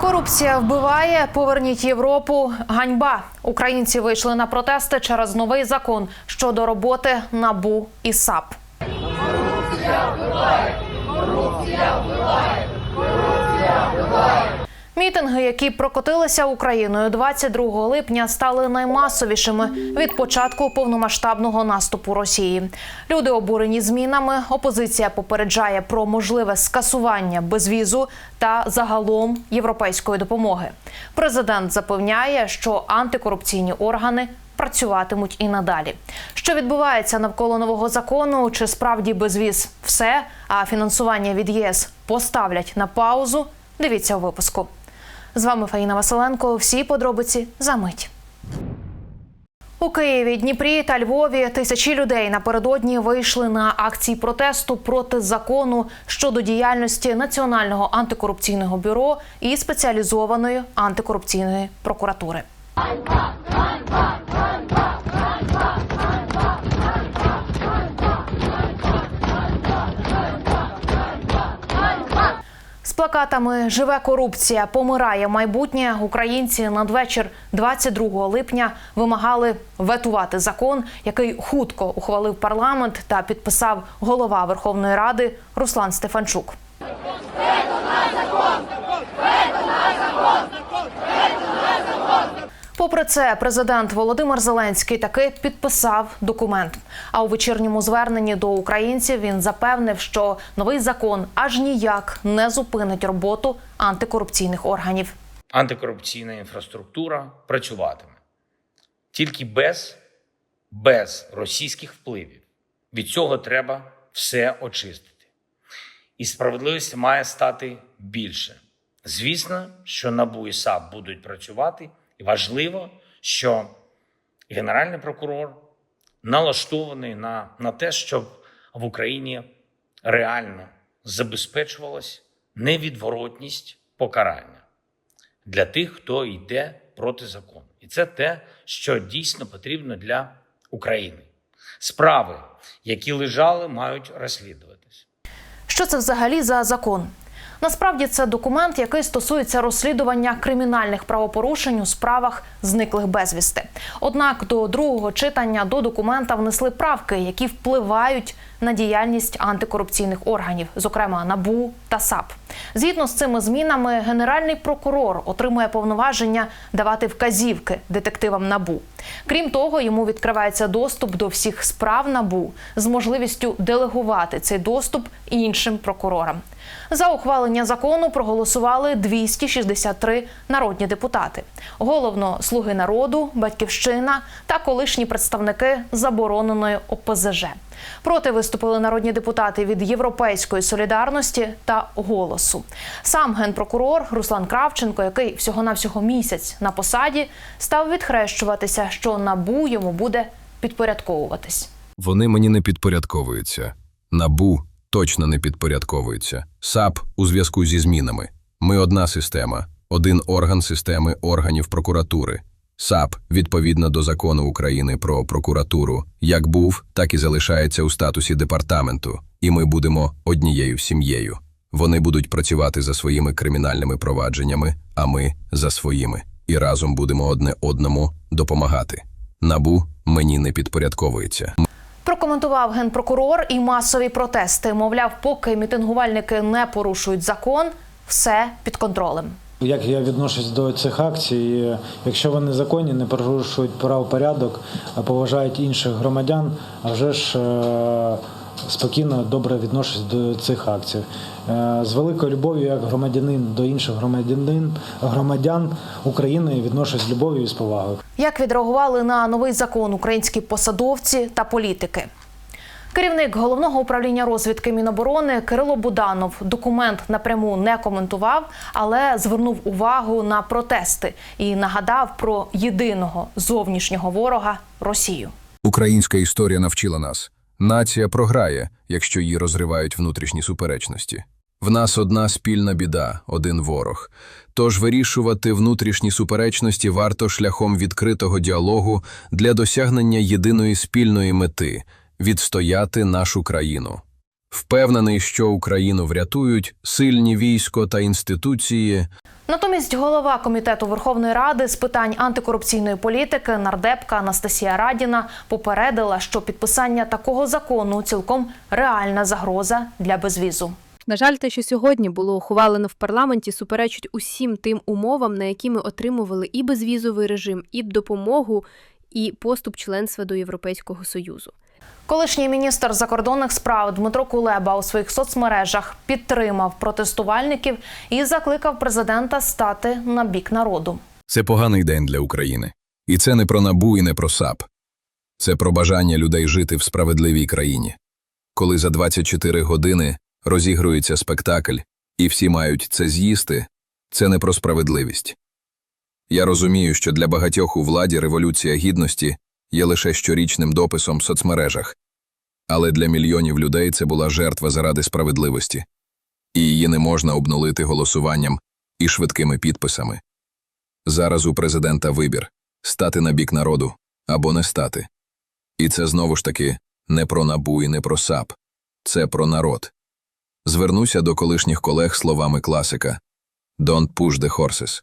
Корупція вбиває, поверніть Європу. Ганьба. Українці вийшли на протести через новий закон щодо роботи НАБУ і САП. Мітинги, які прокотилися Україною 22 липня, стали наймасовішими від початку повномасштабного наступу Росії. Люди обурені змінами. Опозиція попереджає про можливе скасування безвізу та загалом європейської допомоги. Президент запевняє, що антикорупційні органи працюватимуть і надалі. Що відбувається навколо нового закону? Чи справді безвіз все, а фінансування від ЄС поставлять на паузу? Дивіться у випуску. З вами Фаїна Василенко. Всі подробиці за мить. У Києві, Дніпрі та Львові тисячі людей напередодні вийшли на акції протесту проти закону щодо діяльності Національного антикорупційного бюро і спеціалізованої антикорупційної прокуратури. Плакатами Живе корупція, помирає майбутнє. Українці надвечір 22 липня вимагали ветувати закон, який хутко ухвалив парламент та підписав голова Верховної Ради Руслан Стефанчук. Попри це, президент Володимир Зеленський таки підписав документ. А у вечірньому зверненні до українців він запевнив, що новий закон аж ніяк не зупинить роботу антикорупційних органів. антикорупційна інфраструктура працюватиме тільки без, без російських впливів. Від цього треба все очистити. І справедливості має стати більше. Звісно, що НАБУ і САП будуть працювати, і важливо, що Генеральний прокурор налаштований на, на те, щоб в Україні реально забезпечувалась невідворотність покарання для тих, хто йде проти закону. І це те, що дійсно потрібно для України. Справи, які лежали, мають розслідуватись. Що це взагалі за закон? Насправді це документ, який стосується розслідування кримінальних правопорушень у справах зниклих безвісти. Однак до другого читання до документа внесли правки, які впливають на діяльність антикорупційних органів, зокрема НАБУ та САП. Згідно з цими змінами, генеральний прокурор отримує повноваження давати вказівки детективам НАБУ. Крім того, йому відкривається доступ до всіх справ НАБУ з можливістю делегувати цей доступ іншим прокурорам. За ухвалення закону проголосували 263 народні депутати. Головно слуги народу, батьківщина та колишні представники забороненої ОПЗЖ. Проти виступили народні депутати від Європейської солідарності та голосу. Сам генпрокурор Руслан Кравченко, який всього навсього місяць на посаді, став відхрещуватися, що набу йому буде підпорядковуватись. Вони мені не підпорядковуються. Набу точно не підпорядковується. САП у зв'язку зі змінами. Ми одна система, один орган системи органів прокуратури. САП відповідно до закону України про прокуратуру, як був, так і залишається у статусі департаменту, і ми будемо однією сім'єю. Вони будуть працювати за своїми кримінальними провадженнями, а ми за своїми, і разом будемо одне одному допомагати. Набу мені не підпорядковується. Прокоментував генпрокурор і масові протести. Мовляв, поки мітингувальники не порушують закон, все під контролем. Як я відношусь до цих акцій, якщо вони законні, не порушують правопорядок, а поважають інших громадян, а вже ж е, спокійно, добре відношусь до цих акцій. Е, З великою любов'ю, як громадянин до інших громадянин, громадян України відношусь з любов'ю і з повагою. Як відреагували на новий закон українські посадовці та політики? Керівник головного управління розвідки Міноборони Кирило Буданов документ напряму не коментував, але звернув увагу на протести і нагадав про єдиного зовнішнього ворога Росію. Українська історія навчила нас. Нація програє, якщо її розривають внутрішні суперечності. В нас одна спільна біда, один ворог. Тож вирішувати внутрішні суперечності варто шляхом відкритого діалогу для досягнення єдиної спільної мети відстояти нашу країну. Впевнений, що Україну врятують сильні військо та інституції, Натомість голова комітету Верховної Ради з питань антикорупційної політики нардепка Анастасія Радіна попередила, що підписання такого закону цілком реальна загроза для безвізу. На жаль, те, що сьогодні було ухвалено в парламенті, суперечить усім тим умовам, на які ми отримували і безвізовий режим, і допомогу, і поступ членства до Європейського союзу. Колишній міністр закордонних справ Дмитро Кулеба у своїх соцмережах підтримав протестувальників і закликав президента стати на бік народу. Це поганий день для України. І це не про набу і не про САП. Це про бажання людей жити в справедливій країні. Коли за 24 години розігрується спектакль, і всі мають це з'їсти, це не про справедливість. Я розумію, що для багатьох у владі Революція Гідності є лише щорічним дописом в соцмережах, але для мільйонів людей це була жертва заради справедливості, і її не можна обнулити голосуванням і швидкими підписами. Зараз у президента вибір стати на бік народу або не стати. І це знову ж таки не про набу і не про САП, це про народ. Звернуся до колишніх колег словами класика «Don't push the horses».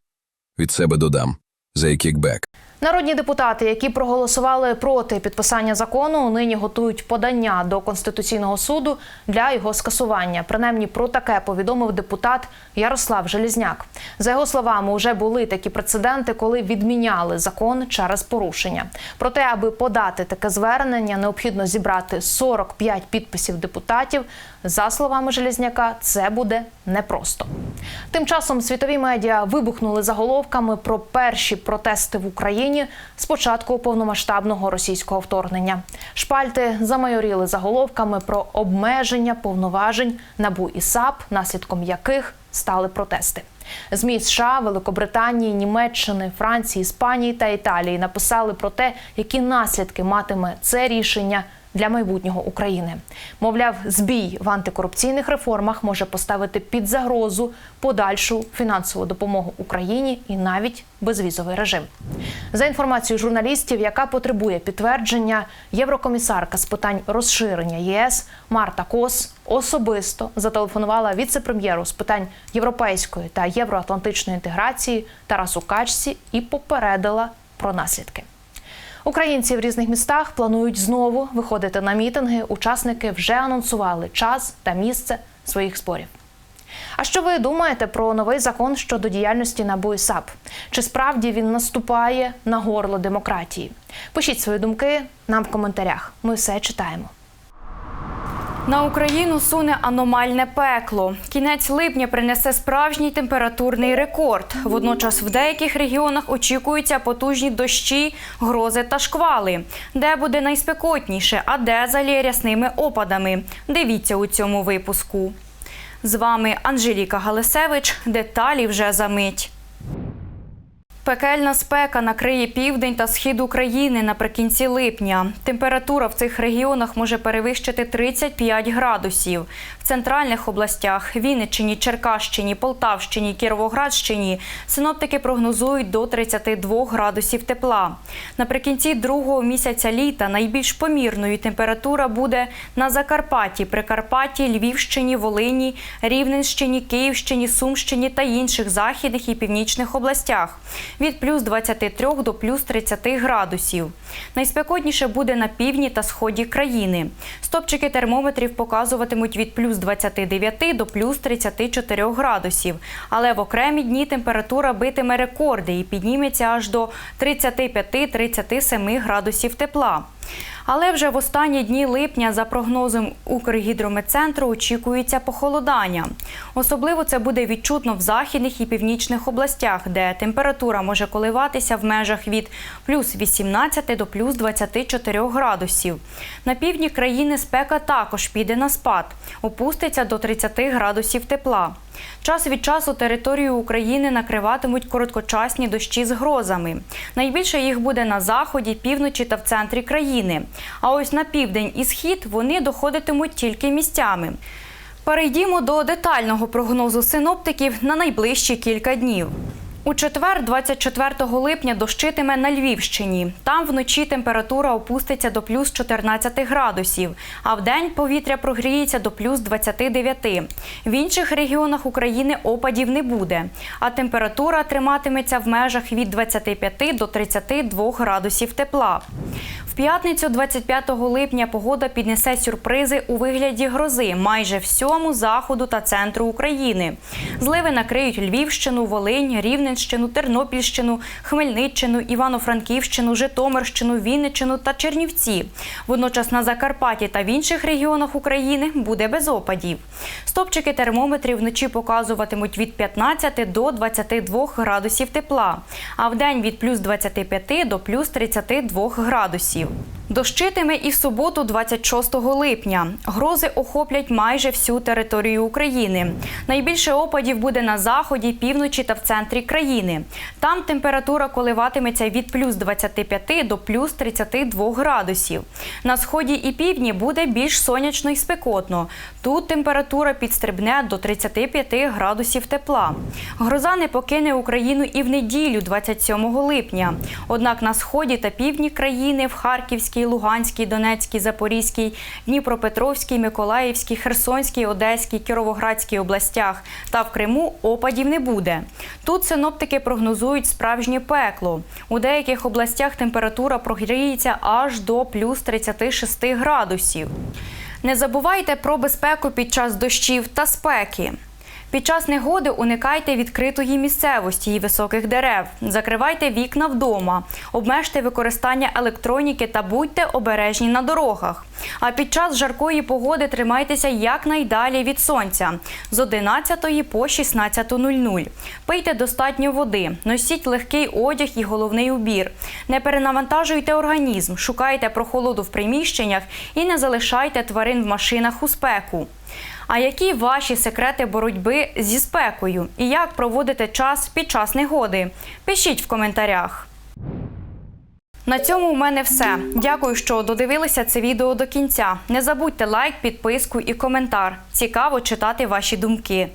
Від себе додам «They kick back». Народні депутати, які проголосували проти підписання закону, нині готують подання до конституційного суду для його скасування. Принаймні про таке повідомив депутат Ярослав Желізняк. За його словами, вже були такі прецеденти, коли відміняли закон через порушення. Проте, аби подати таке звернення, необхідно зібрати 45 підписів депутатів. За словами Желізняка, це буде непросто. Тим часом світові медіа вибухнули заголовками про перші протести в Україні з початку повномасштабного російського вторгнення. Шпальти замайоріли заголовками про обмеження повноважень НАБУ і САП, наслідком яких стали протести. ЗМІ США, Великобританії, Німеччини, Франції, Іспанії та Італії написали про те, які наслідки матиме це рішення для майбутнього України. Мовляв, збій в антикорупційних реформах може поставити під загрозу подальшу фінансову допомогу Україні і навіть безвізовий режим. За інформацією журналістів, яка потребує підтвердження, єврокомісарка з питань розширення ЄС Марта Кос особисто зателефонувала віце-прем'єру з питань європейської та євроатлантичної інтеграції Тарасу Качці і попередила про наслідки. Українці в різних містах планують знову виходити на мітинги. Учасники вже анонсували час та місце своїх зборів. А що ви думаєте про новий закон щодо діяльності НАБУ і САП? Чи справді він наступає на горло демократії? Пишіть свої думки нам в коментарях. Ми все читаємо. На Україну суне аномальне пекло. Кінець липня принесе справжній температурний рекорд. Водночас в деяких регіонах очікуються потужні дощі, грози та шквали. Де буде найспекотніше, а де заліє рясними опадами. Дивіться у цьому випуску. З вами Анжеліка Галисевич. Деталі вже за мить. Пекельна спека накриє південь та схід України наприкінці липня. Температура в цих регіонах може перевищити 35 градусів. Центральних областях Вінниччині, Черкащині, Полтавщині, Кіровоградщині синоптики прогнозують до 32 градусів тепла. Наприкінці другого місяця літа найбільш помірною температура буде на Закарпатті, Прикарпатті, Львівщині, Волині, Рівненщині, Київщині, Сумщині та інших західних і північних областях від плюс 23 до плюс 30 градусів. Найспекотніше буде на півдні та сході країни. Стопчики термометрів показуватимуть від плюс 29 до плюс 34 градусів. Але в окремі дні температура битиме рекорди і підніметься аж до 35-37 градусів тепла. Але вже в останні дні липня, за прогнозом Укргідрометцентру, очікується похолодання. Особливо це буде відчутно в західних і північних областях, де температура може коливатися в межах від плюс 18 до плюс 24 градусів. На півдні країни спека також піде на спад, опуститься до 30 градусів тепла. Час від часу територію України накриватимуть короткочасні дощі з грозами. Найбільше їх буде на заході, півночі та в центрі країни. А ось на південь і схід вони доходитимуть тільки місцями. Перейдімо до детального прогнозу синоптиків на найближчі кілька днів. У четвер, 24 липня, дощитиме на Львівщині. Там вночі температура опуститься до плюс 14 градусів, а в день повітря прогріється до плюс 29. В інших регіонах України опадів не буде, а температура триматиметься в межах від 25 до 32 градусів тепла. В п'ятницю, 25 липня, погода піднесе сюрпризи у вигляді грози майже всьому заходу та центру України. Зливи накриють Львівщину, Волинь, Рівненщину, Тернопільщину, Хмельниччину, Івано-Франківщину, Житомирщину, Вінниччину та Чернівці. Водночас на Закарпатті та в інших регіонах України буде без опадів. Стопчики термометрів вночі показуватимуть від 15 до 22 градусів тепла, а вдень від плюс 25 до плюс 32 градусів. you. Дощитиме і в суботу, 26 липня. Грози охоплять майже всю територію України. Найбільше опадів буде на заході, півночі та в центрі країни. Там температура коливатиметься від плюс 25 до плюс 32 градусів. На сході і півдні буде більш сонячно і спекотно. Тут температура підстрибне до 35 градусів тепла. Гроза не покине Україну і в неділю, 27 липня. Однак на сході та півдні країни в Харківській, Луганській, Донецькій, Запорізькій, Дніпропетровській, Миколаївській, Херсонській, Одеській, Кіровоградській областях та в Криму опадів не буде. Тут синоптики прогнозують справжнє пекло. У деяких областях температура прогріється аж до плюс 36 градусів. Не забувайте про безпеку під час дощів та спеки. Під час негоди уникайте відкритої місцевості і високих дерев. Закривайте вікна вдома, обмежте використання електроніки та будьте обережні на дорогах. А під час жаркої погоди тримайтеся якнайдалі від сонця з 11 по 16.00. Пийте достатньо води, носіть легкий одяг і головний убір. Не перенавантажуйте організм, шукайте прохолоду в приміщеннях і не залишайте тварин в машинах у спеку. А які ваші секрети боротьби зі спекою і як проводите час під час негоди? Пишіть в коментарях. На цьому у мене все. Дякую, що додивилися це відео до кінця. Не забудьте лайк, підписку і коментар. Цікаво читати ваші думки.